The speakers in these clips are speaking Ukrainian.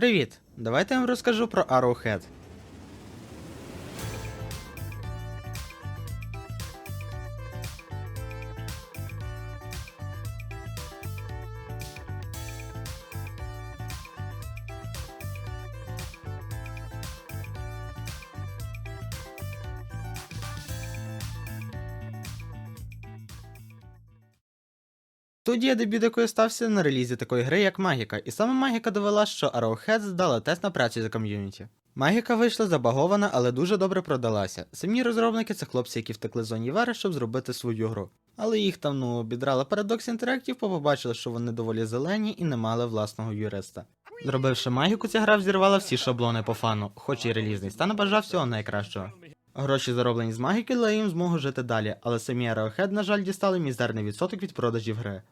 Привіт! Давайте я вам розкажу про Arrowhead. Студія дебют якої стався на релізі такої гри, як Магіка, і саме Магіка довела, що Arrowhead здала тест на працю за ком'юніті. Магіка вийшла забагована, але дуже добре продалася. Самі розробники це хлопці, які втекли з зоні Вари, щоб зробити свою гру. Але їх там ну обідрала Interactive, бо побачили, що вони доволі зелені і не мали власного юриста. Зробивши магіку, ця гра взірвала всі шаблони по фану, хоч і релізний стан бажав всього найкращого. Гроші, зароблені з магіки, дали їм змогу жити далі, але самі Arrowhead, на жаль, дістали мізерний відсоток від продажів гри.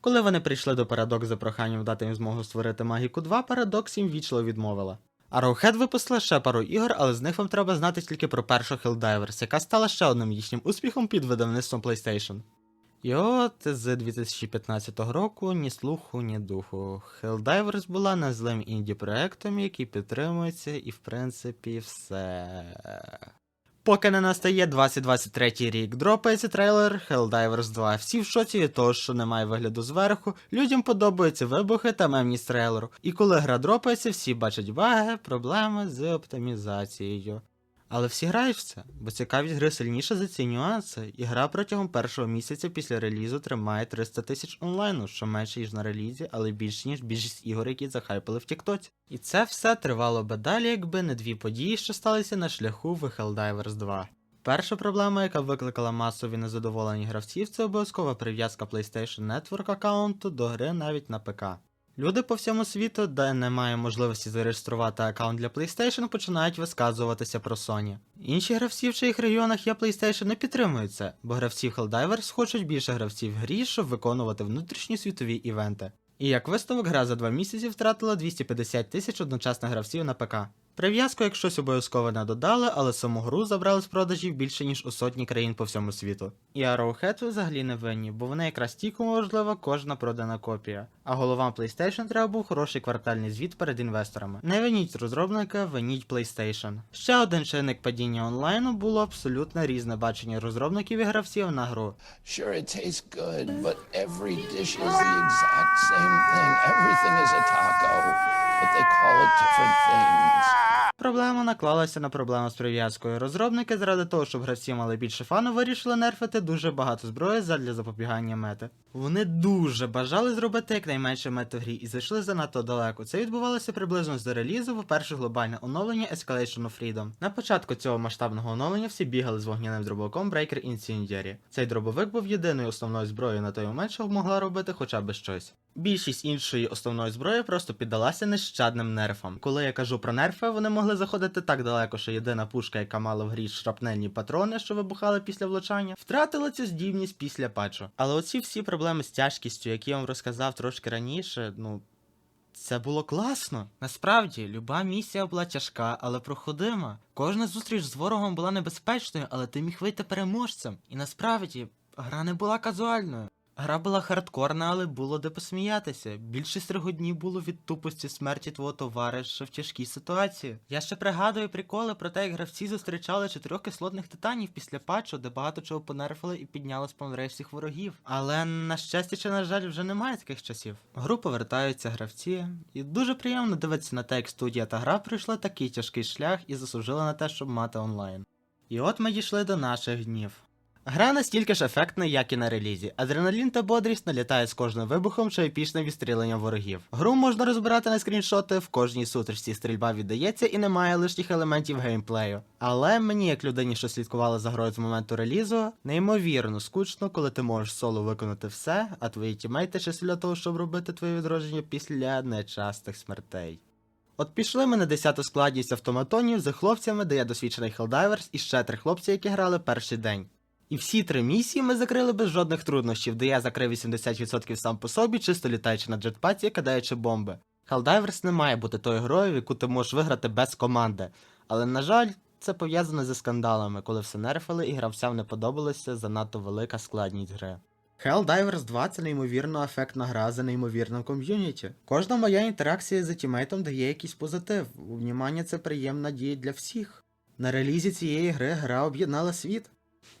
Коли вони прийшли до Paradox за проханням дати їм змогу створити Магіку 2, Paradox їм вічливо відмовила. Arrowhead випустила ще пару ігор, але з них вам треба знати тільки про першу Helldivers, яка стала ще одним їхнім успіхом під видавництвом PlayStation. І от з 2015 року ні слуху, ні духу. Helldivers була незлим інді-проектом, який підтримується, і в принципі все. Поки не настає 2023 рік, дропається трейлер Helldivers 2. Всі в шоці від того, що немає вигляду зверху, людям подобаються вибухи та мемність трейлеру. І коли гра дропається, всі бачать баги, проблеми з оптимізацією. Але всі грають в це, бо цікавість гри сильніша за ці нюанси, і гра протягом першого місяця після релізу тримає 300 тисяч онлайну, що менше ніж на релізі, але більше ніж більшість ігор, які захайпили в Тіктоці. І це все тривало би далі, якби не дві події, що сталися на шляху в Helldivers 2. Перша проблема, яка викликала масові незадоволені гравців, це обов'язкова прив'язка PlayStation Network аккаунту до гри навіть на ПК. Люди по всьому світу, де немає можливості зареєструвати аккаунт для PlayStation, починають висказуватися про Sony. Інші гравці в чиїх регіонах є PlayStation не підтримують це, бо гравці Helldivers хочуть більше гравців в грі, щоб виконувати внутрішні світові івенти. І як висновок, гра за два місяці втратила 250 тисяч одночасних гравців на ПК. Прив'язку як щось обов'язково не додали, але саму гру забрали з продажів більше ніж у сотні країн по всьому світу. І Arrowhead взагалі не винні, бо вони якраз тільки важлива кожна продана копія. А головам PlayStation треба був хороший квартальний звіт перед інвесторами. Не виніть розробника, виніть PlayStation. Ще один чинник падіння онлайну було абсолютно різне бачення розробників і гравців на гру. Sure, it tastes but they call it different things. Проблема наклалася на проблему з прив'язкою. Розробники, заради того, щоб гравці мали більше фану, вирішили нерфити дуже багато зброї задля запобігання мети. Вони дуже бажали зробити якнайменше мет в грі і зайшли занадто далеко. Це відбувалося приблизно з релізу в перше глобальне оновлення Escalation of Freedom. На початку цього масштабного оновлення всі бігали з вогняним дробовиком Breaker Incendiary. Цей дробовик був єдиною основною зброєю на той момент, що могла робити хоча б щось. Більшість іншої основної зброї просто піддалася нещадним нерфам. Коли я кажу про нерфи, вони могли заходити так далеко, що єдина пушка, яка мала в грі шрапнельні патрони, що вибухали після влучання, втратила цю здібність після патчу. Але оці всі проблеми з тяжкістю, які я вам розказав трошки раніше, ну. Це було класно. Насправді, люба місія була тяжка, але проходима. Кожна зустріч з ворогом була небезпечною, але ти міг вийти переможцем. І насправді, гра не була казуальною. Гра була хардкорна, але було де посміятися. Більшість тригоднів було від тупості смерті твого товариша в тяжкій ситуації. Я ще пригадую приколи про те, як гравці зустрічали чотирьох кислотних титанів після патчу, де багато чого понерфили і підняли спавнрей всіх ворогів. Але на щастя чи на жаль, вже немає таких часів. Гру повертаються гравці, і дуже приємно дивитися на те, як студія та гра пройшли такий тяжкий шлях і заслужили на те, щоб мати онлайн. І от ми дійшли до наших днів. Гра настільки ж ефектна, як і на релізі. Адреналін та бодрість налітають з кожним вибухом чи епічним відстріленням ворогів. Гру можна розбирати на скріншоти, в кожній сутичці стрільба віддається і немає лишніх елементів геймплею. Але мені, як людині, що слідкувала за грою з моменту релізу, неймовірно скучно, коли ти можеш соло виконати все, а твої тімейти ще для того, щоб робити твоє відродження після нечастих смертей. От пішли ми на 10 складність автоматонів з хлопцями, де я досвідчений Helldivers і ще три хлопці, які грали перший день. І всі три місії ми закрили без жодних труднощів, де я закрив 80% сам по собі, чисто літаючи на джетпаті і кидаючи бомби. Helldivers не має бути тою грою, в яку ти можеш виграти без команди. Але, на жаль, це пов'язано зі скандалами, коли все нерфили і гравцям не подобалася занадто велика складність гри. Helldivers 2 це неймовірно ефектна гра за неймовірним ком'юніті. Кожна моя інтеракція з тімейтом дає якийсь позитив. Внімання це приємна дія для всіх. На релізі цієї гри гра об'єднала світ.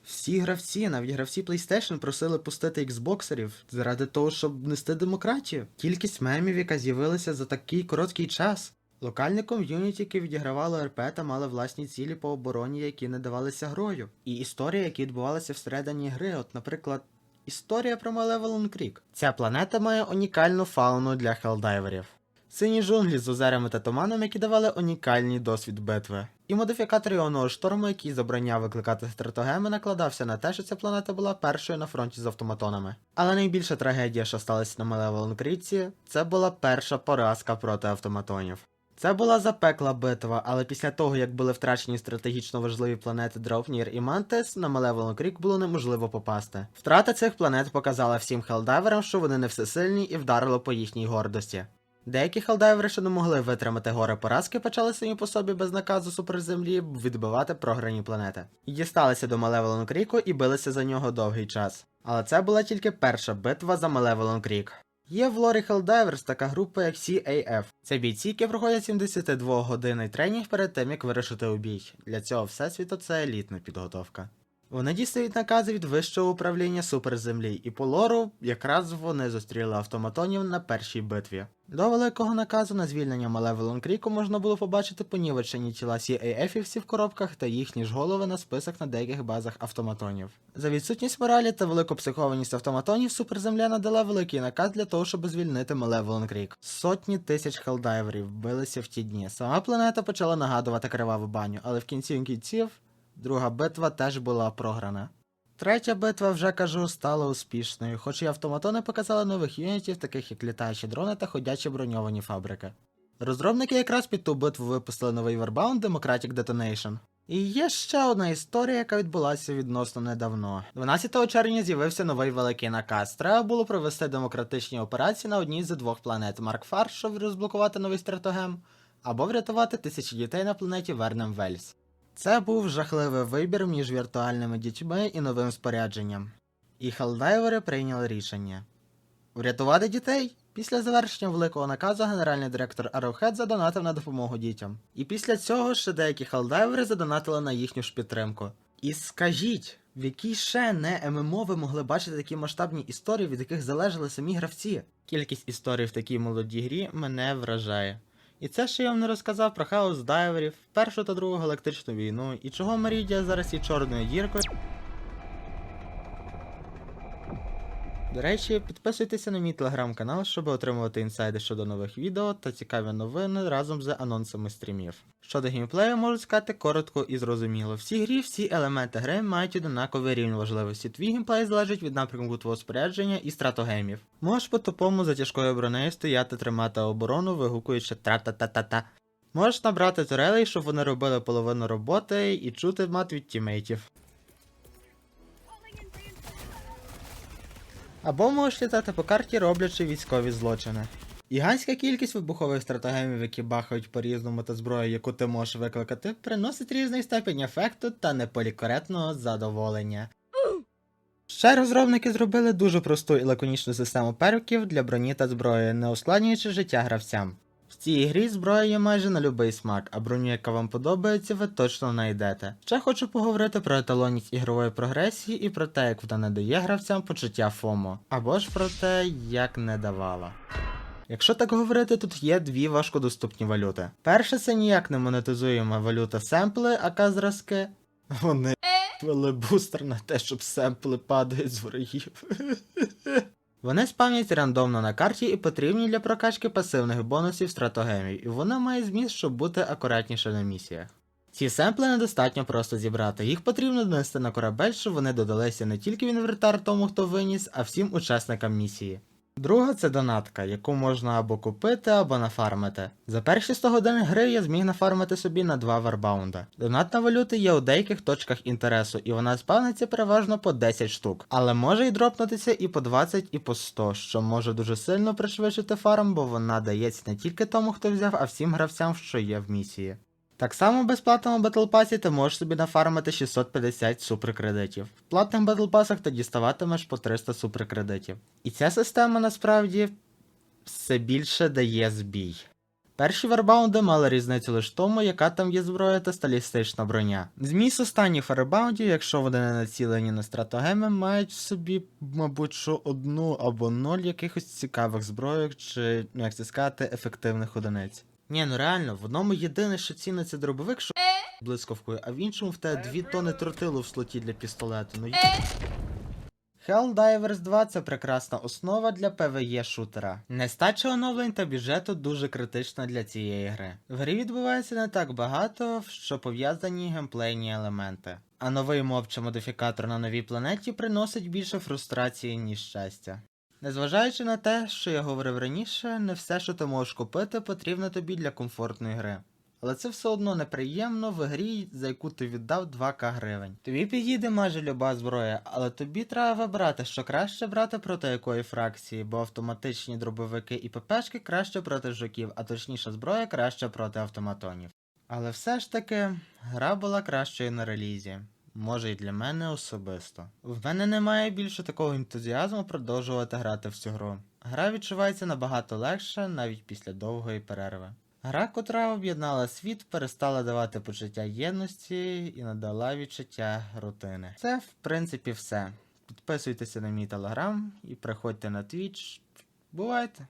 Всі гравці, навіть гравці PlayStation просили пустити Xboxерів заради того, щоб нести демократію. Кількість мемів, яка з'явилася за такий короткий час. Локальне ком'юніті, яке відігравало РП та мали власні цілі по обороні, які не давалися грою. І історії, які відбувалися всередині гри, от, наприклад, історія про Malevolent Creek. Ця планета має унікальну фауну для хелдайверів. Сині джунглі з озерами та туманом, які давали унікальний досвід битви. І модифікатор іонного шторму, який забороняв викликати стратогеми, накладався на те, що ця планета була першою на фронті з автоматонами. Але найбільша трагедія, що сталася на Malevolent Creek, це була перша поразка проти автоматонів. Це була запекла битва, але після того, як були втрачені стратегічно важливі планети Дровнір і Мантес, на Malevolent Creek було неможливо попасти. Втрата цих планет показала всім хелдайверам, що вони не всесильні і вдарило по їхній гордості. Деякі хелдайвери, що не могли витримати горе поразки, почали самі по собі без наказу суперземлі відбивати програні планети. І дісталися до Malevolent Creek і билися за нього довгий час. Але це була тільки перша битва за Malevolent Creek. Є в лорі Helldivers така група як CAF. Це бійці, які проходять 72 годинний тренінг перед тим, як вирушити у бій. Для цього всесвіту це елітна підготовка. Вони дістають накази від вищого управління суперземлі, і по лору якраз вони зустріли автоматонів на першій битві. До великого наказу на звільнення Malevolent Кріку можна було побачити понівечені тіла CAF-івців в коробках та їхні ж голови на списах на деяких базах автоматонів. За відсутність моралі та велику психованість автоматонів суперземля надала великий наказ для того, щоб звільнити Malevolent Крік. Сотні тисяч хелдайверів билися в ті дні. Сама планета почала нагадувати криваву баню, але в кінці кінців друга битва теж була програна. Третя битва, вже кажу, стала успішною, хоч і автоматони показали нових юнітів, таких як літаючі дрони та ходячі броньовані фабрики. Розробники якраз під ту битву випустили новий Warbound Democratic Detonation. І є ще одна історія, яка відбулася відносно недавно. 12 червня з'явився новий великий наказ. Треба було провести демократичні операції на одній з двох планет Маркфар, щоб розблокувати новий стратогем, або врятувати тисячі дітей на планеті Вернем Вельс. Це був жахливий вибір між віртуальними дітьми і новим спорядженням. І халдайвери прийняли рішення. Врятувати дітей? Після завершення великого наказу генеральний директор Arrowhead задонатив на допомогу дітям. І після цього ще деякі халдайвери задонатили на їхню ж підтримку. І скажіть, в якій ще не ММО ви могли бачити такі масштабні історії, від яких залежали самі гравці? Кількість історій в такій молодій грі мене вражає. І це ще я вам не розказав про хаос дайверів, Першу та Другу галактичну війну, і чого Мерідія зараз є чорною діркою. До речі, підписуйтеся на мій телеграм-канал, щоб отримувати інсайди щодо нових відео та цікаві новини разом з анонсами стрімів. Щодо геймплею, можу сказати коротко і зрозуміло. В цій грі всі елементи гри мають однаковий рівень важливості. Твій геймплей залежить від напрямку твого спорядження і стратогеймів. Можеш по тупому за тяжкою бронею стояти, тримати оборону, вигукуючи тра-та-та-та-та. Можеш набрати турелей, щоб вони робили половину роботи і чути мат від тімейтів. Або можеш літати по карті, роблячи військові злочини. Гігантська кількість вибухових стратегемів, які бахають по-різному та зброю, яку ти можеш викликати, приносить різний степень ефекту та неполікоретного задоволення. Ще розробники зробили дуже просту і лаконічну систему перуків для броні та зброї, не ускладнюючи життя гравцям. В цій грі зброя є майже на любий смак, а броню, яка вам подобається, ви точно знайдете. Ще хочу поговорити про еталонність ігрової прогресії і про те, як вона не дає гравцям почуття ФОМО, або ж про те, як не давала. Якщо так говорити, тут є дві важкодоступні валюти. Перша це ніяк не монетизуєма валюта семпли, АК зразки. Вони ввели бустер на те, щоб семпли падають з ворогів. Вони спавнять рандомно на карті і потрібні для прокачки пасивних бонусів стратогемів, і вона має зміст, щоб бути акуратніше на місіях. Ці семпли недостатньо просто зібрати, їх потрібно донести на корабель, щоб вони додалися не тільки в інвертар тому, хто виніс, а всім учасникам місії. Друга це донатка, яку можна або купити, або нафармити. За перші 100 годин гри я зміг нафармити собі на два варбаунда. Донатна валюта є у деяких точках інтересу, і вона спавниться переважно по 10 штук, але може й дропнутися і по 20, і по 100, що може дуже сильно пришвидшити фарм, бо вона дається не тільки тому, хто взяв, а всім гравцям, що є в місії. Так само в безплатному Pass ти можеш собі нафармити 650 суперкредитів. В платних Pass ти діставатимеш по 300 суперкредитів. І ця система насправді все більше дає збій. Перші варбаунди мали різницю лише тому, яка там є зброя та стилістична броня. Зміст останніх варбаундів, якщо вони не націлені на стратогеми, мають в собі, мабуть, що одну або ноль якихось цікавих зброїк, чи, ну як це сказати, ефективних одиниць. Ні, ну реально, в одному єдине, що це дробовик, що блискавкою, а в іншому в тебе дві тони тротилу в слоті для пістолету. Ну Helldivers 2 це прекрасна основа для PvE шутера. Нестача оновлень та бюджету дуже критична для цієї гри. В грі відбувається не так багато, що пов'язані геймплейні елементи. А новий моб чи модифікатор на новій планеті приносить більше фрустрації, ніж щастя. Незважаючи на те, що я говорив раніше, не все, що ти можеш купити, потрібно тобі для комфортної гри. Але це все одно неприємно в грі, за яку ти віддав 2к гривень. Тобі підійде майже люба зброя, але тобі треба вибрати, що краще брати проти якої фракції, бо автоматичні дробовики і ППшки краще проти жуків, а точніше зброя краще проти автоматонів. Але все ж таки, гра була кращою на релізі. Може і для мене особисто. В мене немає більше такого ентузіазму продовжувати грати в цю гру. Гра відчувається набагато легше навіть після довгої перерви. Гра, котра об'єднала світ, перестала давати почуття єдності і надала відчуття рутини. Це, в принципі, все. Підписуйтеся на мій телеграм і приходьте на Twitch. Бувайте!